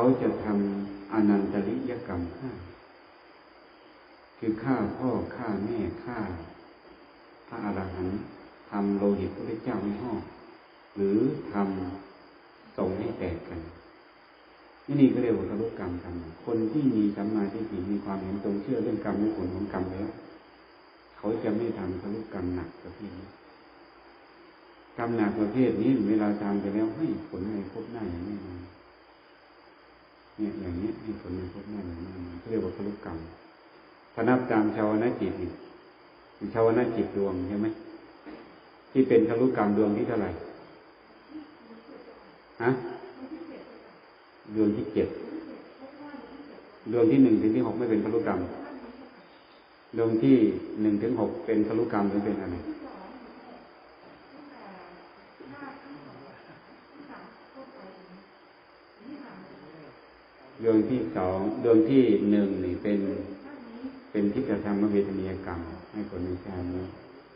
เขาจะทำอนันตริยกรรมห้าคือฆ่าพ่อฆ่าแม่ฆ่าพระอรหันต์ทำโลหิตพระเจ้าไม่ห่อหรือทำส่งให้แตกกันนี่นี่ก็เรียกว่าทะลุกรรมกันคนที่มีสัมมาทิฏฐิมีความเห็นตรงเชื่อเรื่องกรรมและผลของกรรมแล้วเขาจะไม่ทำทะลุกรรมหนักประเภทนี้กรรมหนักประเภทนี้เวลาทำไปแล้วให้ผลในพบหน้าอย่างนี้ เนี่ยอย่างนี้ให้ผลในพบหน้าอย่างนี้เรียกว่าทะลุกรรมถ้านับตามชาวนาจิตนี่ชาวนาจิตดวงใช่ไหมที่เป็นทะลุกรรมดวงที่เท่าไหร่ฮะดวงที่เจ็ดดวงที่หนึ่งถึงที่หกไม่เป็นทะลุกรรมดวงที่หนึ่งถึงหกเป็นทะลุกรรมหรือเป็นอะไร ดวงที่สองดวงที่หนึ่งนี่เป็น เป็นทิฏฐธรรมเวทนียกรรม ให้ผลในชาตินี้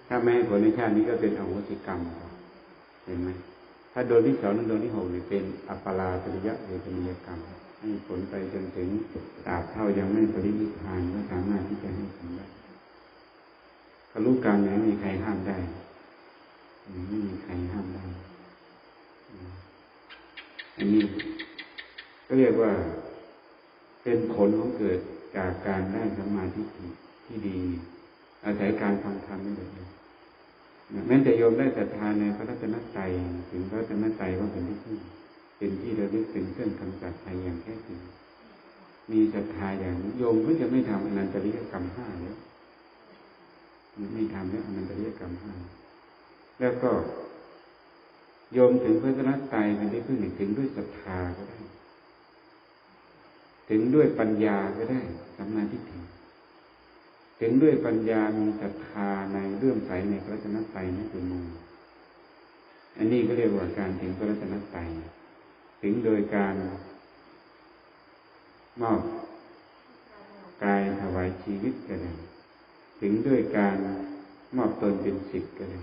ถ้าไม่ให้ผลในชาตินี้ก็เป็นอโหสิกรรม เห็นไหมถ้าดวงที่สองดวงที่หกนี่เป็นอัปปลาปริยะเวทนียกรรม ให้ผลไปจนถึงตราบเท่ายังไม่ปรินิพานก็สามารถที่จะให้ผลได้กรู้กรรมไม่มีใครห้ามได้ไม่มีใครห้ามได้อันนี้ก็เรียกว่า เป็นผลของเกิดจากการได้สมาธิที่ดี อาศัยการฟังธรรมนี่เลยแม้แต่โยมได้ศรัทธาในพระรัตนตรัยถึงพระรัตนตรัยว่าเป็นที่พึ่งเป็นที่ระลึกเป็นเครื่องกำจัดภัยอย่างแท้จริงมีศรัทธาอย่างโยมก็จะไม่ทำอนันตริยกรรมห้าแล้วไม่ทำแล้วอนันตริยกรรมห้าแล้วก็โยมถึงพระรัตนตรัยเป็นที่พึ่งถึงด้วยศรัทธาก็ได้ ถึงด้วยปัญญาก็ได้สัมมาทิฏฐิถึงด้วยปัญญามีศรัทธาในเรื่องใสในพระชนตไตรนี่คือมูอันนี้ก็เรียกว่าการถึงพระชนตไตรถึงโดยการมอบกายถวายชีวิตก็ได้ถึงด้วยการมอบตนเป็นสิทธิ์ก็ได้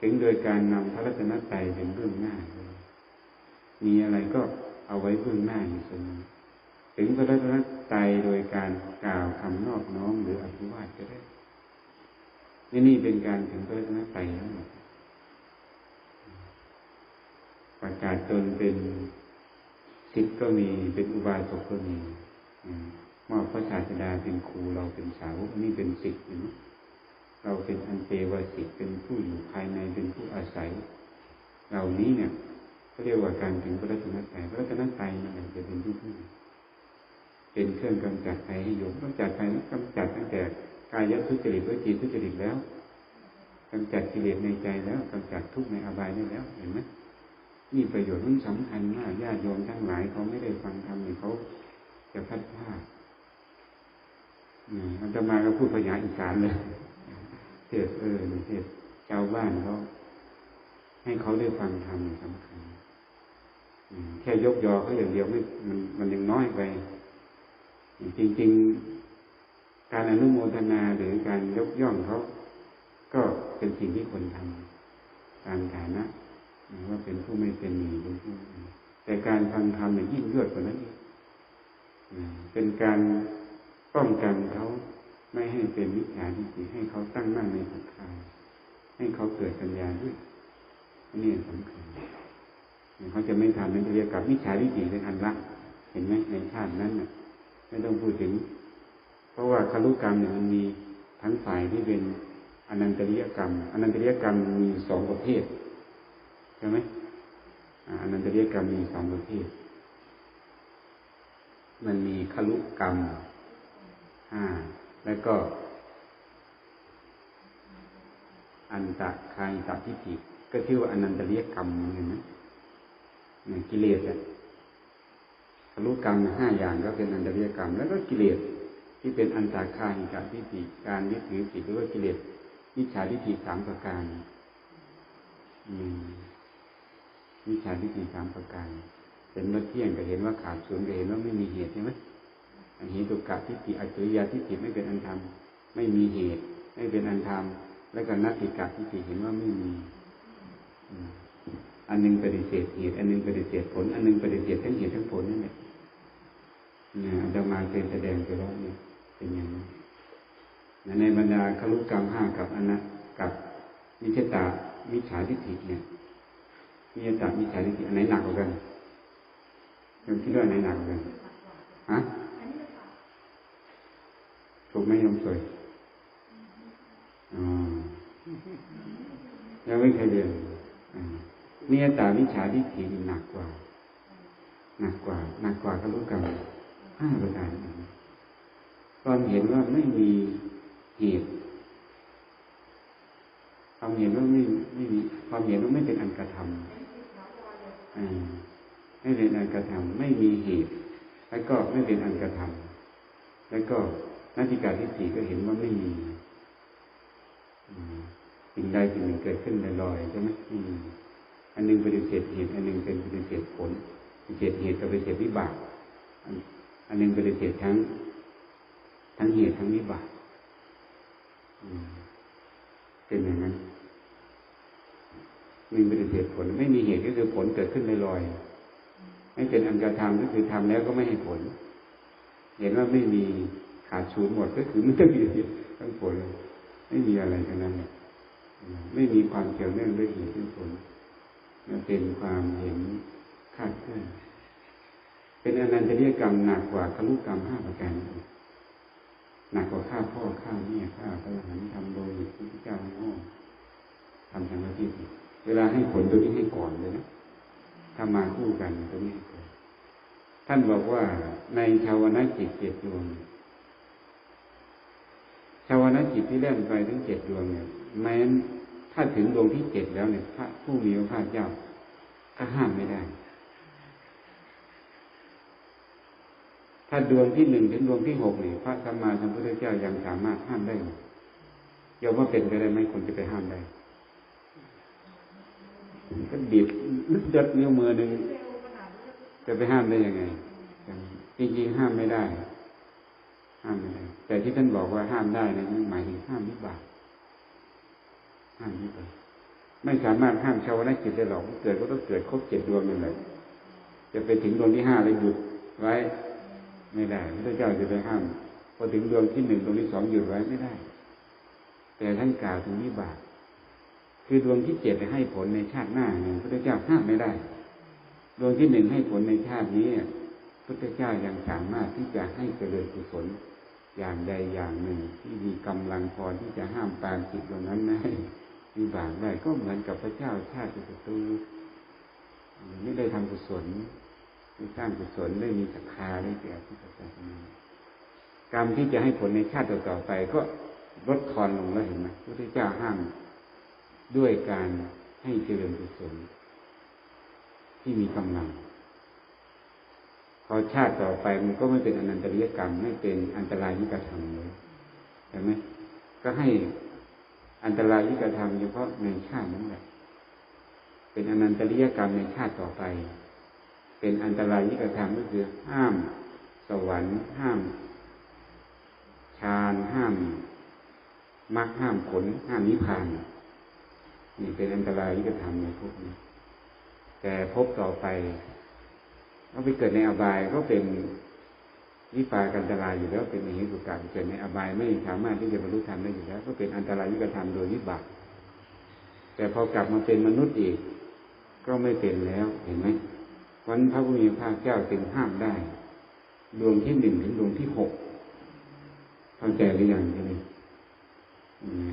ถึงโดยการนำพระรัตนตรัยเป็นเบื้องหน้า มีอะไรก็เอาไว้เบื้องหน้าอยู่เสมอ ถึงพระรัตนตรัยโดยการกล่าวคำนอบน้อมหรืออภิวาทก็ได้นี่นี่เป็นการถึงพระรัตนตรัยทั้งหมดประกาศตนเป็นสิทธิ์ก็มีเป็นอุบาสกก็มีมอบพระศาสดาเป็นครูเราเป็นสาวกนี่เป็นสิทธิ์เราเป็นอันเตวสิทธิ์เป็นผู้อยู่ภายในเป็นผู้อาศัย เหล่านี้เนี่ยเขาเรียกว่าการถึงพระรัตนตรัยมันจะเป็นที่พึ่ง เป็นเครื่องกำจัดภัยให้โยมกำจัดภัยกำจัดตั้งแต่กายทุจริตวจีทุจริตแล้วกำจัดกิเลสในใจแล้วกำจัดทุกข์ในอบายได้แล้วเห็นไหมนี่ประโยชน์มันสำคัญมากญาติโยมทั้งหลายเขาไม่ได้ฟังธรรมเนี่ยเขาจะพัดพลาดอันจะมาก็พูดภาษาอีสานเลยเทศเออเทศชาวบ้านเขาให้เขาได้ฟังธรรมสำคัญแค่ยกยอเขาอย่างเดียวไม่มันมันยังน้อยไป จริง ๆ การอนุโมทนาหรือการยกย่องเขาก็เป็นสิ่งที่คนทำตามฐานะว่าเป็นผู้ไม่เป็นหนีเป็นผู้แต่การฟังธรรมเนี่ยยิ่งยวดกว่านั้นอีกเป็นการป้องกันเขาไม่ให้เป็นมิจฉาทิฏฐิให้เขาตั้งมั่นในศรัทธาให้เขาเกิดปัญญาด้วยนี่สำคัญเขาจะไม่ทำนั้นเรียกกับมิจฉาทิฏฐิเป็นอันละ เห็นไหมในชาตินั้นน่ะ ไม่ต้องพูดถึง เพราะว่าคารุกรรมเนี่ยมันมีทั้งฝ่ายที่เป็นอนันตริยกรรม อนันตริยกรรมมีสองประเภทใช่ไหมอนันตริยกรรมมีสองประเภท มันมีคารุกรรมห้าแล้วก็ อันตะคายตัทิฏฐิก็ชื่อว่าอนันตริยกรรมเหมือนกันนะกิเลสอะ รู้กรรมห้าอย่างก็เป็นอันตริยกรรม แล้วก็กิเลสที่เป็นอันตาคาหิกาทิฏฐิการยึดถือผิดหรือว่ากิเลสวิชาทิฏฐิสามประการวิชาทิฏฐิสามประการเป็นว่าเที่ยงก็เห็นว่าขาดศูนย์ก็เห็นว่าไม่มีเหตุใช่ไหมอันเหตุกะทิฏฐิอัจฉริยะทิฏฐิไม่เป็นอันธรรมไม่มีเหตุ ไม่เป็นอันธรรมแล้วก็นัตติกะทิฏฐิเห็นว่าไม่มีอันนึงปฏิเสธเหตุ อันนึงปฏิเสธผล อันนึงปฏิเสธทั้งเหตุทั้งผลนั่นแหละ จะมาเคยแสดงไปแล้วเนี่ยเป็นอย่างนั้นในบรรดาคลุกรรมห้ากับอนัตกับมิจตามิจฉาทิฏฐิเนี่ยมิจตามิจฉาทิฏฐิอันไหนหนักกว่ากันยังคิดว่าอันไหนหนักกว่ากันฮะถูกไหมยมสวยอ๋อยังไม่เคยเรียนมิจตามิจฉาทิฏฐิหนักกว่าหนักกว่าหนักกว่าคลุกรรม ห้าประการความเห็นว่าไม่มีเหตุความเห็นว่าไม่ไม่มีความเห็นว่าไม่เป็นอันกระทำไม่เป็นอันกระทำไม่มีเหตุ แล้วก็ไม่เป็นอันกระทำแล้วก็นาฬิกาที่สี่ก็เห็นว่าไม่มีสิ่งใดสิ่งหนึ่งเกิดขึ้นลอยๆใช่ไหมอันหนึ่งปฏิเสธเหตุ อันหนึ่งเป็นปฏิเสธผลปฏิเสธเหตุกับปฏิเสธวิบาก อันหนึ่งปฏิเสธทั้ง ทั้งเหตุทั้งวิบากเป็นอย่างนั้นมีปฏิเสธผล ไม่มีเหตุก็คือผลเกิดขึ้นลอยๆไม่เป็นอันกระทำก็คือทำแล้วก็ไม่ให้ผล เห็นว่าไม่มีขาดชูนหมดก็คือไม่ต้องมีทั้งผล ไม่มีอะไรทั้งนั้นไม่มีความเกี่ยวเนื่องด้วยเหตุด้วยผลมันเป็นความเห็นคาดเคลื่อน เป็นอนันตริยกรรมหนักกว่าคลุกรรมห้าประการหนักกว่าฆ่าพ่อฆ่าแม่ฆ่าพระอรหันต์ทำโดยพระเจ้าโง่ทำทางที่เวลาให้ผลตัวนี้ให้ก่อนเลยนะถ้ามาคู่กันตัวนี้ท่านบอกว่าในชาวนาจิตเจ็ดดวงชาวนาจิตที่เล่นไปทั้งเจ็ดดวงเนี่ยแม้นถ้าถึงดวงที่เจ็ดแล้วเนี่ยพระผู้มีพระภาเจ้าก็ห้ามไม่ได้ ถ้าดวงที่หนึ่งถึงดวงที่หกนี่พระสัมมาสัมพุทธเจ้ายังสามารถห้ามได้ยอมว่าเป็นไปได้ไหมคนจะไปห้ามได้ก็บีบลึกยัดนิ้วมือหนึ่งจะไปห้ามได้ยังไงจริงๆห้ามไม่ได้ ห้ามไม่ได้ แต่ที่ท่านบอกว่าห้ามได้นะหมายถึงห้ามวิบากห้ามวิบากไม่สามารถห้ามชาวนาจิตได้หรอกเกิดก็ต้องเกิดครบเจ็ดดวงนั่นแหละจะไปถึงดวงที่ห้าแล้วหยุดไว้ ไม่ได้พระเจ้าจะไปห้ามพอถึงดวงที่หนึ่งดวงที่สองหยุดไว้ไม่ได้ แต่ท่านกล่าวถึงวิบากคือดวงที่เจ็ดให้ผลในชาติหน้าเนี่ยพระเจ้าห้ามไม่ได้ ดวงที่หนึ่งให้ผลในชาตินี้พระเจ้ายังสามารถที่จะให้เจริญกุศลอย่างใดอย่างหนึ่ง ที่มีกำลังพอที่จะห้ามตามจิตตรงนั้นไม่ให้วิบากได้ก็เหมือนกับพระเจ้าชาติศัตรูไม่ได้ทำกุศล ไม่สร้างกุศลได้มีศรัทธาได้แก่ที่ศาสนากรรมที่จะให้ผลในชาติต่อไปก็ลดทอนลงแล้วเห็นไหมพระเจ้าห้ามด้วยการให้เจริญกุศลที่มีกำลังพอชาติต่อไปมันก็ไม่เป็นอนันตริยกรรม ไม่เป็นอันตรายที่กระทำเลยใช่ไหมก็ให้อันตรายที่กระทำเฉพาะในชาตินั้นแหละเป็นอนันตริยกรรมในชาติต่อไป เป็นอันตรายที่กระทำก็คือห้าม สวรรค์ห้ามฌานห้ามมรรคห้ามผลห้ามนิพพานนี่เป็นอันตรายที่จะทำในพวกนี้ แต่พบต่อไปก็ไปเกิดในอบายก็เป็นวิปากันตรายอยู่แล้วเป็นเหตุการเกิดในอบายไม่สามารถที่จะบรรลุธรรมได้อยู่แล้ว ก็เป็นอันตรายที่กระทำโดยวิบากแต่พอกลับมาเป็นมนุษย์อีก ก็ไม่เป็นแล้วเห็นไหม วันพระพุทธเจ้าจึงห้ามได้ ดวงที่หนึ่งถึงดวงที่หกเข้าใจหรือยังใช่ไหม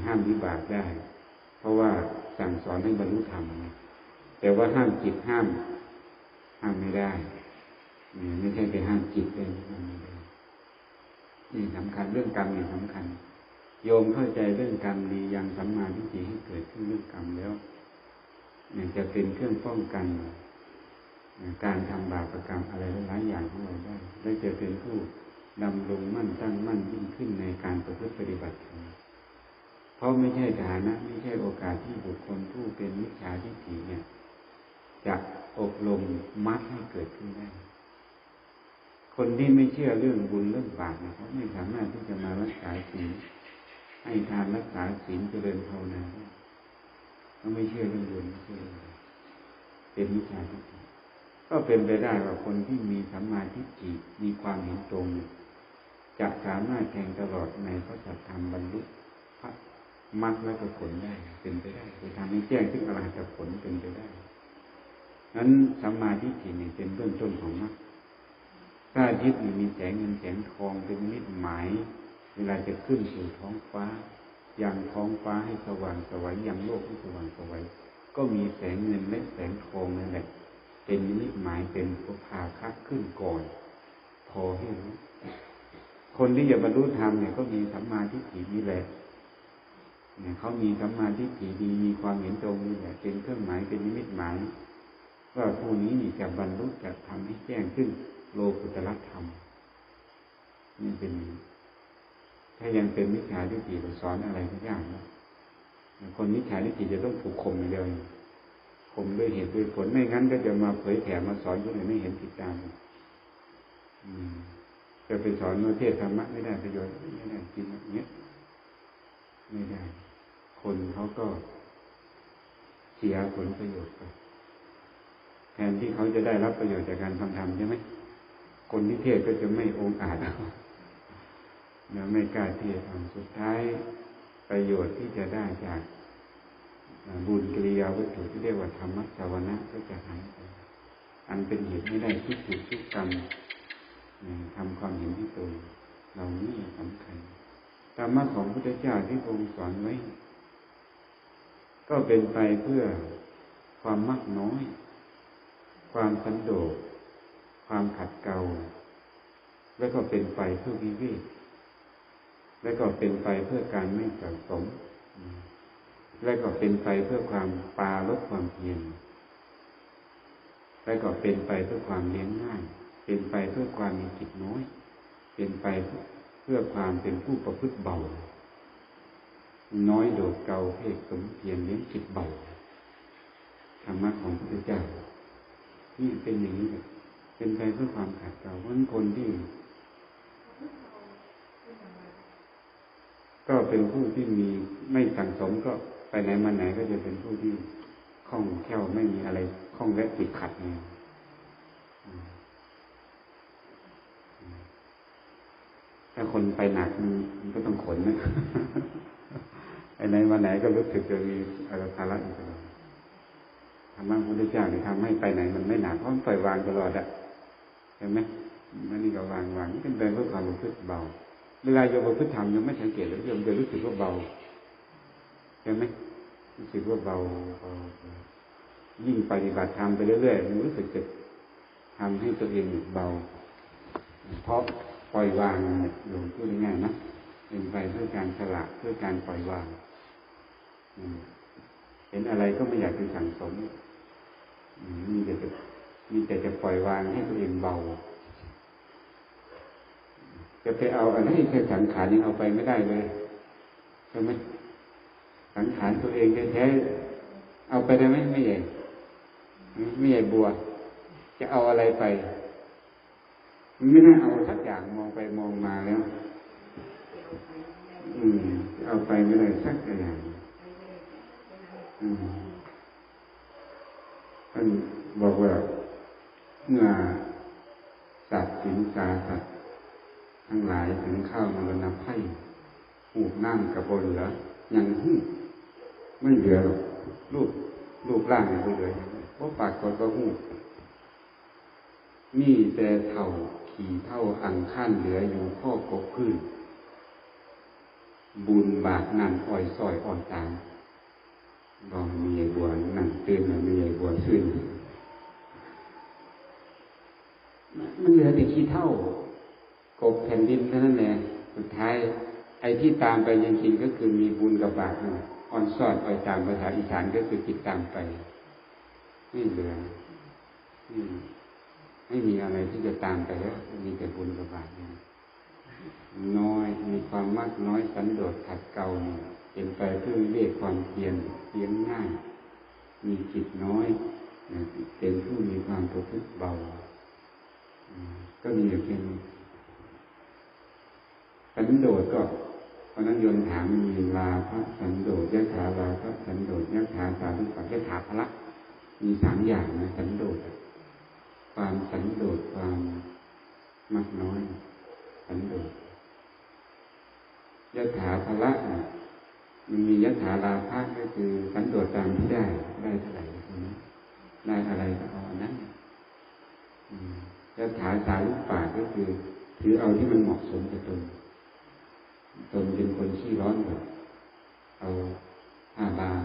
ห้ามวิบากได้ เพราะว่าสั่งสอนให้บรรลุธรรมแต่ว่าห้ามจิตห้าม ห้ามไม่ได้ไม่ใช่ไปห้ามจิตเลยนี่สำคัญเรื่องกรรมนี่สำคัญ โยมเข้าใจเรื่องกรรมดียังสัมมาทิฏฐิให้เกิดขึ้นเรื่องกรรมแล้วเนี่ยจะเป็นเครื่องป้องกัน การทำบาปกรรมอะไรหลายอย่างของเราได้และจะเป็นผู้ดำรงมั่นตั้งมั่นยิ่งขึ้นในการประพฤติปฏิบัติธรรมเพราะไม่ใช่ฐานะไม่ใช่โอกาสที่บุคคลผู้เป็นมิจฉาทิฏฐิเนี่ยจะอบรมมัดให้เกิดขึ้นได้ คนที่ไม่เชื่อเรื่องบุญเรื่องบาปนะเขาไม่สามารถที่จะมารักษาศีลให้ทานรักษาศีลเจริญภาวนาเขาไม่เชื่อเรื่องบุญไม่เชื่อเป็นมิจฉาทิฏฐิ ก็เป็นไปได้ว่าคนที่มีสัมมาทิฏฐิมีความเห็นตรงจะสามารถแทงตลอดในพระสัทธรรมบรรลุพระมรรคและผลได้เป็นไปได้จะทำให้แจ้งซึ่งอรหัตผลเป็นไปได้นั้นสัมมาทิฏฐินี่ยเป็นเบื้องต้นของมรรคถ้าทิฏฐิมีแสงเงินแสงทองเป็นมิตรหมาย เวลาจะขึ้นสู่ท้องฟ้ายังท้องฟ้าให้สว่างสวัยยังโลกให้สว่างสวัยก็มีแสงเงินและแสงทองนั่นแหละ เป็นนิหมายเป็นผู้พาคัดขึ้นก่อน พอให้รู้คนที่จะบรรลุธรรมเนี่ยก็มีสัมมาทิฏฐินี่แหละเนี่ยเขามีสัมมาทิฏฐิดีมีความเห็นตรงนี่แหละเป็นเครื่องหมายเป็นนิมิตหมายว่าผู้นี้นี่จะบรรลุจะทำให้แจ้งขึ้นโลกุตละธรรมนี่เป็น ถ้ายังเป็นมิจฉาทิฏฐิสอนอะไรทุกอย่างนะคนมิจฉาทิฏฐิจะต้องถูกข่มอย่างเดียว ข่มด้วยเหตุด้วยผลไม่งั้นก็จะมาเผยแผ่มาสอนคนอื่นไม่เห็นผิดตามจะไปสอนว่าเทศธรรมะไม่ได้ประโยชน์ไม่ได้จริงอย่างเงี้ยไม่ได้ คนเขาก็เสียผลประโยชน์ไปแทนที่เขาจะได้รับประโยชน์จากการทำธรรมใช่ไหมคนที่เทศก็จะไม่องอาจแล้วไม่กล้าเทศสุดท้ายประโยชน์ที่จะได้จาก บุญกิริยาวัตถุที่เรียกว่าธรรมะสาวนะก็จะหายไปอันเป็นเหตุไม่ได้คิดถูกคิดกรรมทำความเห็นที่ตนเรานี่สำคัญธรรมะของพระพุทธเจ้าที่ทรงสอนไว้ ก็เป็นไปเพื่อความมากน้อย ความสันโดษความขัดเกลาแล้วก็เป็นไปเพื่อวิเวกและก็เป็นไปเพื่อการไม่สังสม และก็เป็นไปเพื่อความปาลดความเพียรและก็เป็นไปเพื่อความเลี้ยงง่าย เป็นไปเพื่อความมีจิตน้อย เป็นไปเพื่อความเป็นผู้ประพฤติเบา น้อยโดดเกาเพศสมเพียรเลี้ยงจิตเบาธรรมะของพระพุทธเจ้านี่เป็นอย่างนี้เป็นไปเพื่อความขัดเกลาเพราะคนที่ก็เป็นผู้ที่มีไม่สั่งสมก็ ไปไหนมาไหนก็จะเป็นผู้ที่คล่องแคล่วไม่มีอะไรคล่องและติดขัดเนี่ยถ้าคนไปหนักมันก็ต้องขนนะไปไหนมาไหนก็รู้สึกจะมีอะไรภาระอยู่ตลอดธรรมะพุทธเจ้าเนี่ยทำให้ไปไหนมันไม่หนักเพราะมันปล่อยวางตลอดอะเห็นไหมมันนี่ก็วางวางนี่เป็นเพื่อความรู้สึกเบา เวลาโยมประพฤติธรรมยังไม่สังเกตเลยโยมจะรู้สึกว่าเบา ใช่ไหมรู้สึกว่าเบาเบายิ่งปฏิบัติธรรมไปเรื่อยๆมันรู้สึกจะทำให้ตัวเองเบา เพราะปล่อยวางโยมพูดง่ายนะเป็นไปเพื่อการสละเพื่อการปล่อยวางเห็นอะไรก็ไม่อยากไปสั่งสมมีแต่จะมีแต่จะปล่อยวางให้ตัวเองเบา จะไปเอาอะไรแค่สังขารยังเอาไปไม่ได้เลยใช่ไหม สังขารตัวเองแท้ๆเอาไปได้ไหมไม่ใหญ่ไม่ใหญ่บัว จะเอาอะไรไปไม่น่าเอาสักอย่างมองไปมองมาแล้ว อืมเอาไปไม่ได้สักอย่างอืมท่านบอกว่าเมื่อสัตว์สิงสาสัตว์ทั้งหลายถึงข้าวมรณะไพ่หูนั่งกับบนเหลือ อยังหูไม่เหลือหรอกรูปรูปร่างไม่เลือเพราะปากคนก็หูนี่แต่เท่าขี่เท่าอังขั้นเหลืออยู่ข้อกบพื้น บุญบาทนั่นอ่อยซอยอ่อนตามบอกมีบัวนั่งเตือนมีบัวขึ้นมันเหลือแต่ขี้เท่ากบแผ่นดินเท่านั้นแหละสุดท้าย ไอ้ที่ตามไปจริงๆก็คือมีบุญกับบาปอ่อนซอดไปตามภาษาอีสานก็คือจิตตามไปไม่เหลือไม่มีอะไรที่จะตามไปแล้วมีแต่บุญกับบาปน้อยมีความมากน้อยสันโดษขัดเกลาเป็นไปเพื่อเรียกความเพียรเพียงง่าย มีจิตน้อยเป็นผู้มีความประพฤติเบาก็มีเพียงสันโดษก็ ราะนั้นโยนถามมีลาพระสันโดษยะถาลาพระสันโดษยะถาสาธุปัจยะถาพระมีสามอย่างนะสันโดษความสันโดษความมักน้อย สันโดษยะถาภละมันมียะถาลาภะก็คือสันโดษตามที่ได้ได้เท่าไหร่ได้อะไรก็เอาอันนั้นยะถาสารุปากก็คือถือเอาที่มันเหมาะสมกับตน ตนเป็นคนขี้ร้อนแบบเอาผ้าบาง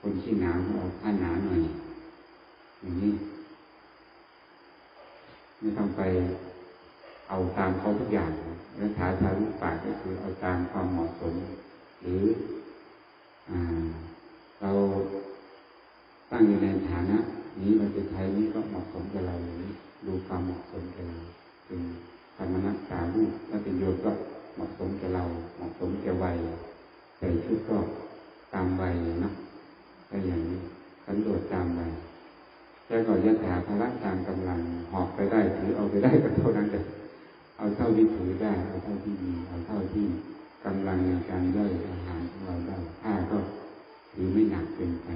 คนขี้หนาวเอาผ้าหนาหน่อยอย่างนี้ไม่ต้องไปเอาตามเขาทุกอย่างยถาสารุปากก็คือเอาตามความเหมาะสม หรืออเราตั้งอยู่ในฐานะ นี้เราจะใช้นี้ก็เหมาะสมกับเราดูความเหมาะสมกับเราเป็นธรรมนักสาลูกถ้าเป็นโยมก็ เหมาะสมกับเราเหมาะสมกับวัยใส่ชุดก็ตามวัยนะก็อย่างนี้สันโดษตามวัยแล้วก็ยะถาภละตามกำลังหอบไปได้ถือเอาไปได้ก็เท่านั้นเลยเอาเท่าที่ถือได้เอาเท่าที่มีเอาเท่าที่กำลังในการย่อยอาหารของเราได้ถ้าก็ถือไม่หนักเกินไป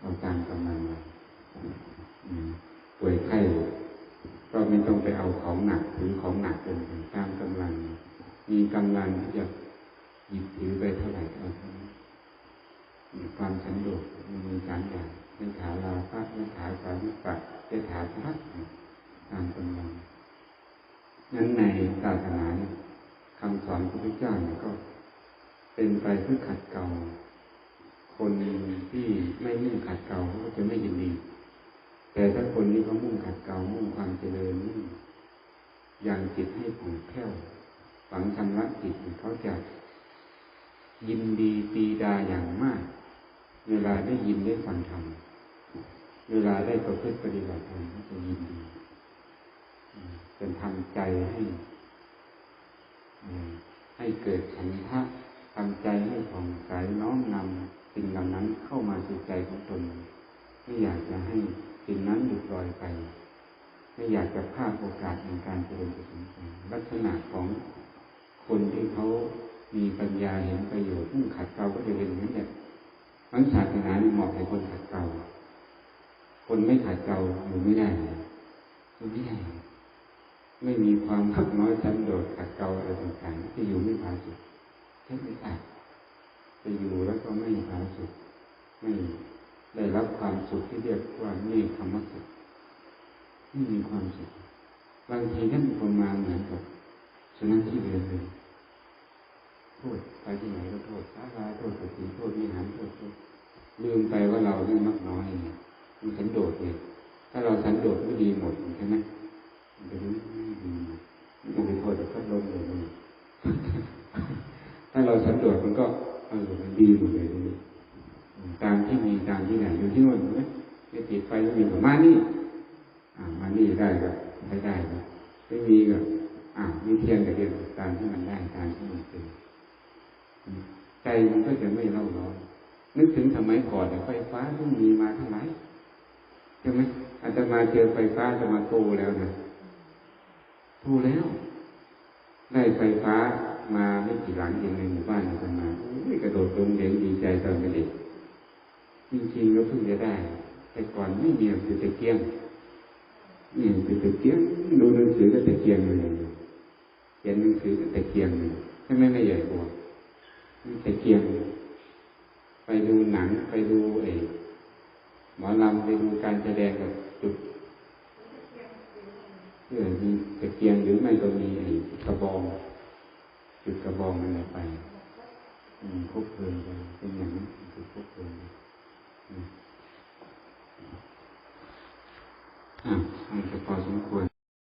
เอาตามกำลังเราป่วยไข้ก็ไม่ต้องไปเอาของหนักถือของหนักเกินไปตามกำลัง มีกำลังที่จะหยิบถือไปเท่าไหร่เอาเท่านั้นมีความสันโดษมีสามอย่างในขาลาภะในขาสาวิปัสในขาพระตามกำลังนั้นในศาสนาคำสอนพระพุทธเจ้าเนี่ยก็เป็นไปเพื่อขัดเกลาคนที่ไม่มุ่งขัดเกลาก็จะไม่ยินดี แต่ถ้าคนนี้เขามุ่งขัดเกลามุ่งความเจริญมุ่งยังจิตให้ผ่องแผ้ว ฝังชำระจิตเขาจะยินดีปีดาอย่างมาก เวลาได้ยินได้ฟังธรรมเวลาได้ประพฤติปฏิบัติธรรมก็จะยินดีเป็นทำใจให้ให้เกิดฉันทะทำใจให้ผ่องใสน้อมนำสิ่งเหล่านั้นเข้ามาสู่ใจของตนไม่อยากจะให้สิ่งนั้นหยุดลอยไป ไม่อยากจะพลาดโอกาสในการเจริญกุศลลักษณะของ คนที่เขามีปัญญาเห็นประโยชน์ผู้ขัดเกลาก็จะเป็นอย่างนี้แหละมันศาสนาเหมาะให้คนขัดเกลาคนไม่ขัดเกลาอยู่ไม่ได้อยู่ไม่ได้ ไม่มีความขับน้อยชั้นโดดขัดเกลาอะไรต่างๆที่อยู่ไม่ผาสุกแค่ไม่อาจจะอยู่แล้วก็ไม่ผาสุกไม่ได้รับความสุขที่เรียกว่านี่ธรรมสุขไม่มีความสุขบางทีท่านประมาณเหมือนกับสุนัขที่เดินเลย โทษไปที่ไหนก็โทษสาราโทษสติโทษวิหารโทษลืมไปว่าเราเนี่ยมักน้อยเนี่ยมันสันโดษเนี่ยถ้าเราสันโดษไม่ดีหมดใช่ไหมมันจะไม่ดีมันเป็นโทษแต่ก็ลงเลยถ้าเราสันโดษมันก็เออมันดีหมดเลยนี่ตามที่มีตามที่ไหนอยู่ที่โน่นไหมไม่ติดไฟไม่มีก็มานี่อ่ามานี่ได้ก็ใช้ได้ก็ไม่มีก็อ่ามีเทียนกับเดียวตามที่มันได้ตามที่มันเป็น ใจมันก็จะไม่เล่าร้อนนึกถึงสมัยก่อนไฟฟ้าที่มีมาทั้งหลายใช่ไหมอาจจะมาเจอไฟฟ้าจะมาโตแล้วนะโตแล้ว ได้ไฟฟ้ามาไม่กี่หลังเองในหมู่บ้านอาจมาไม่กระโดดลงเด็กดีใจตอนเป็นเด็กจริงๆก็เพิ่งจะได้ แต่ก่อนไม่มีหนังสือตะเกียงนี่หนังสือตะเกียงดูหนังสือก็ตะเกียงเลยเขียนหนังสือก็ตะเกียงเลยใช่ไหมไม่ใหญ่กว่า ตะเกียง ไปดูหนังไปดูไอ้หมอลำไปดูการแสดงกับจุดเพื่อมีตะเกียงหรือไม่ก็มีไอ้กระบองจุดกระบองอะไรไปคบเพลินไปเป็นอย่างนี้คือคบเพลินอ่าให้พอสมควร